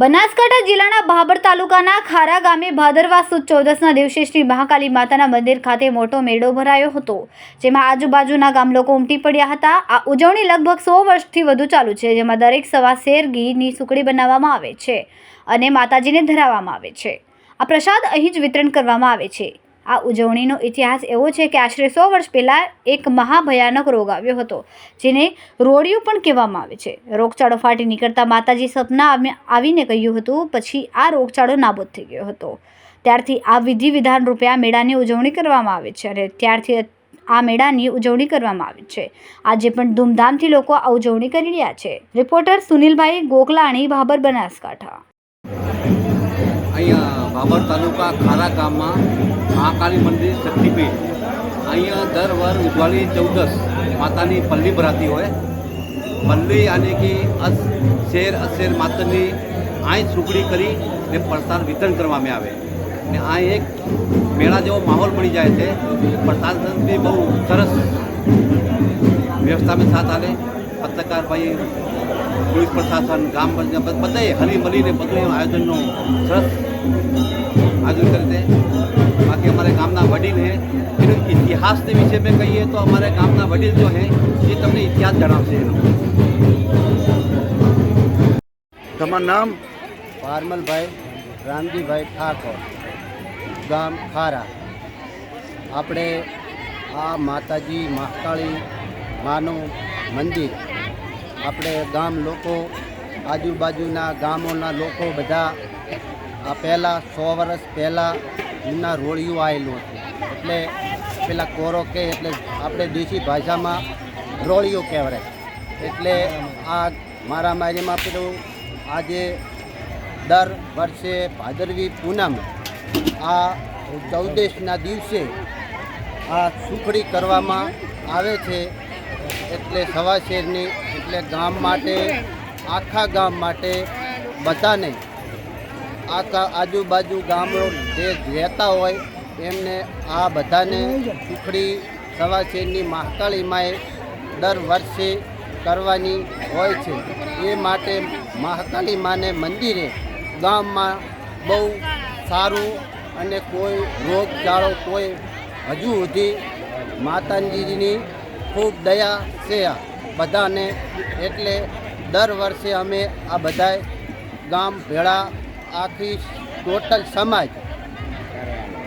બનાસકાંઠા જિલ્લાના ભાભર તાલુકાના ખારા ગામે ભાદરવા સુદ ચૌદસના દિવસે શ્રી મહાકાલી માતાના મંદિર ખાતે મોટો મેળો ભરાયો હતો, જેમાં આજુબાજુના ગામ લોકો ઉમટી પડ્યા હતા. આ ઉજવણી લગભગ સો વર્ષથી વધુ ચાલુ છે, જેમાં દરેક સવા શેર ઘીની સુકડી બનાવવામાં આવે છે અને માતાજીને ધરાવવામાં આવે છે. આ પ્રસાદ અહીં જ વિતરણ કરવામાં આવે છે. આ ઉજવણીનો ઇતિહાસ એવો છે કે આશરે સો વર્ષ પહેલાં એક મહાભયાનક રોગ આવ્યો હતો, જેને રોડિયું પણ કહેવામાં આવે છે. રોગચાળો ફાટી નીકળતા માતાજી સપના આવીને કહ્યું હતું, પછી આ રોગચાળો નાબૂદ થઈ ગયો હતો. ત્યારથી આ વિધિ વિધાન રૂપે આ મેળાની ઉજવણી કરવામાં આવે છે અને ત્યારથી આ મેળાની ઉજવણી કરવામાં આવે છે. આજે પણ ધૂમધામથી લોકો આ ઉજવણી કરી રહ્યા છે. રિપોર્ટર સુનિલભાઈ ગોકલાણી ભાબર બનાસકાંઠા. અહીંયા બાબર તાલુકા ખારા ગામમાં મહાકાળી મંદિર શક્તિપીઠ અહીંયા દર વર ઉજવાળી ચૌદસ માતાની પલ્લી ભરાતી હોય. પલ્લી અને કે અસ, શેર અશેર માતાની આઈ સુકડી કરી ને પ્રસાદ વિતરણ કરવામાં આવે. ને આ એક મેળા જેવો માહોલ બની જાય છે. પ્રસાદ બી બહુ સરસ વ્યવસ્થા में સાથ આલે. પત્રકાર ભાઈ, પોલીસ પ્રશાસન, ગામ પંચાયત બધાએ હળી મળીને બધું આયોજનનું સરસ આયોજન કરતે બાકી અમારે ગામના વડીલ હે. એનો ઇતિહાસને વિશે મેં કહીએ તો અમારે ગામના વડીલ જો હે એ તમને ઇતિહાસ જણાવશે એનો. તમારું નામ? પારમલભાઈ રામજીભાઈ ઠાકોર ગામ ખારા. આપણે આ માતાજી મહાકાળી માનું મંદિર. આપણે ગામ લોકો આજુબાજુના ગામોના લોકો બધા આ પહેલાં સો વર્ષ પહેલાં એમના રોળિયું આવેલું હતું. એટલે પેલા કોરો કે, એટલે આપણે દેશી ભાષામાં રોળિયું કહેવાય. એટલે આ મારામારીમાં પેલું આજે દર વર્ષે ભાદરવી પૂનમ આ ચૌદેશના દિવસે આ સુખડી કરવામાં આવે છે. એટલે સવા શેરની એટલે ગામ માટે, આખા ગામ માટે બધાને આખા આજુબાજુ ગામો જે રહેતા હોય, એમને આ બધાને સુખડી સવાસીની મહાકાળીમાંય દર વર્ષે કરવાની હોય છે. એ માટે મહાકાળી માને મંદિરે ગામમાં બહુ સારું અને કોઈ રોગચાળો કોઈ હજુ સુધી માતાજીની ખૂબ દયા છે બધાને. એટલે દર વર્ષે અમે આ બધા ગામ ભેળા આખી ટોટલ સમાજ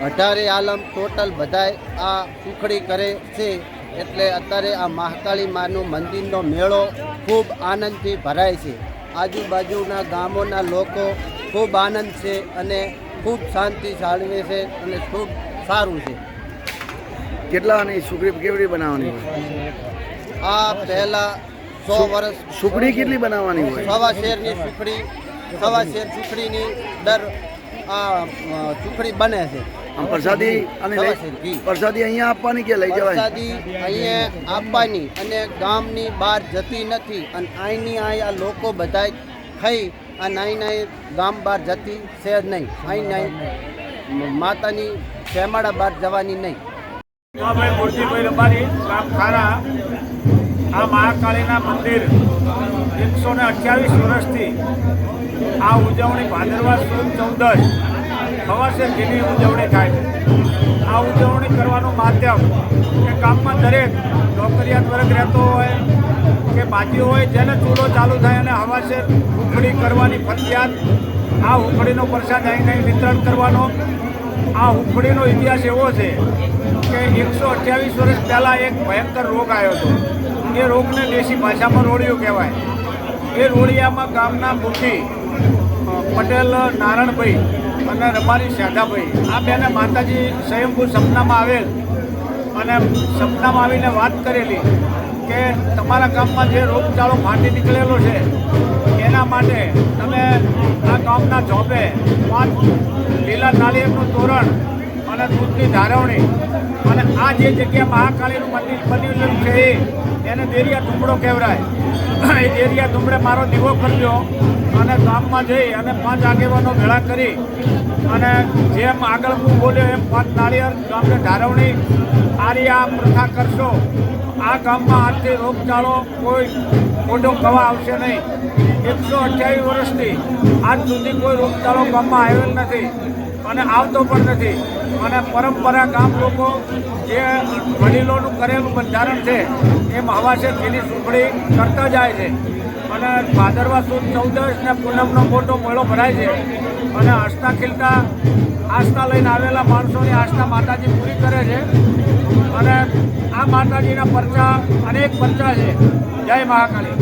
અઢારે આલમ ટોટલ બધાય આ સુખડી કરે છે. એટલે અત્યારે આ મહાકાળી માનું મંદિરનો મેળો ખૂબ આનંદથી ભરાય છે. આજુબાજુના ગામોના લોકો ખૂબ આનંદ છે અને ખૂબ શાંતિ જાળવે છે અને ખૂબ સારું છે. કેટલાની સુખડી કેવડી બનાવવાની આ પહેલાં સો વર્ષ સુખડી કેટલી બનાવવાની હોય? સવા શેરની સુખડી સવા શેર સુખડીની દર આ સુખડી બને છે. પ્રસાદી અને. પ્રસાદી અહીંયા આપવાની કે લઈ જવાય પ્રસાદી અહીંયા આપવાની અને ગામની બહાર જતી નથી અને અહીંની અહીંયા લોકો બધા ખાઈ અને અહીં અહીં ગામ બહાર જતી છે જ નહીં. અહીં નહીં માતાની શેમાડા બહાર જવાની નહીં. ભાઈ મૂર્તિભાઈ રબારી ગામ ખારા. આ મહાકાળીના મંદિર એકસો ને અઠ્યાવીસ વર્ષથી આ ઉજવણી ભાદરવા સુદ ચૌદશ ખવાશે જેની ઉજવણી થાય છે? આ ઉજવણી કરવાનું માધ્યમ કે ગામમાં દરેક નોકરિયાત વર્ગ રહેતો હોય કે બાજી હોય જેને ચૂલો ચાલુ થાય અને હવાશે ઉખડી કરવાની ફરજિયાત, આ ઉખડીનો પ્રસાદ અહીં વિતરણ કરવાનો. આ ઉખડીનો ઇતિહાસ એવો છે કે એકસો અઠ્યાવીસ વર્ષ પહેલાં એક ભયંકર રોગ આવ્યો હતો. એ રોગને દેશી ભાષામાં રોડિયો કહેવાય. એ રોડિયામાં ગામના મુખી પટેલ નારણભાઈ અને રબારી શાધાભાઈ આ બેને માતાજી સ્વયંભૂ સપનામાં આવેલ અને સપનામાં આવીને વાત કરેલી કે તમારા ગામમાં જે રોગચાળો ફાટી નીકળેલો છે, એના માટે તમે આ ગામના જોબે પાંચ લીલા નાળિયેરનું તોરણ અને દૂધની ધારવણી. અને આ જે જગ્યા મહાકાળીનું મંદિર બન્યું છે એને દેરિયા તુંબડો કહેવાય. એ દેરિયા તુંબડે મારો દીવો કરજો અને ગામમાં જઈ અને પાંચ આગેવાનો ભેળા કરી અને જેમ આગળ હું બોલ્યો એમ પાંચ નાળિયેર ગામને ધારવણી. આરી આ પ્રથા કરશો. આ ગામમાં આજથી રોગચાળો કોઈ મોટો કવા આવશે નહીં. એકસો અઠ્યાવીસ વર્ષથી આજ સુધી કોઈ રોગચાળો ગામમાં આવેલ નથી. અને આવતો પણ નથી. અને પરંપરા ગામ લોકો જે વડીલોનું કરેલું બંધારણ છે એ મહાવાસે તેની સુખડી કરતા જાય છે. અને ભાદરવા સુદ ચૌદશને પૂનમનો મોટો મેળો ભરાય છે. અને આસ્થા ખીલતા, આસ્થા લઈને આવેલા માણસોની આસ્થા માતાજી પૂરી કરે છે. અને આ માતાજીના પરચા અનેક પરચા છે. જય મહાકાળી.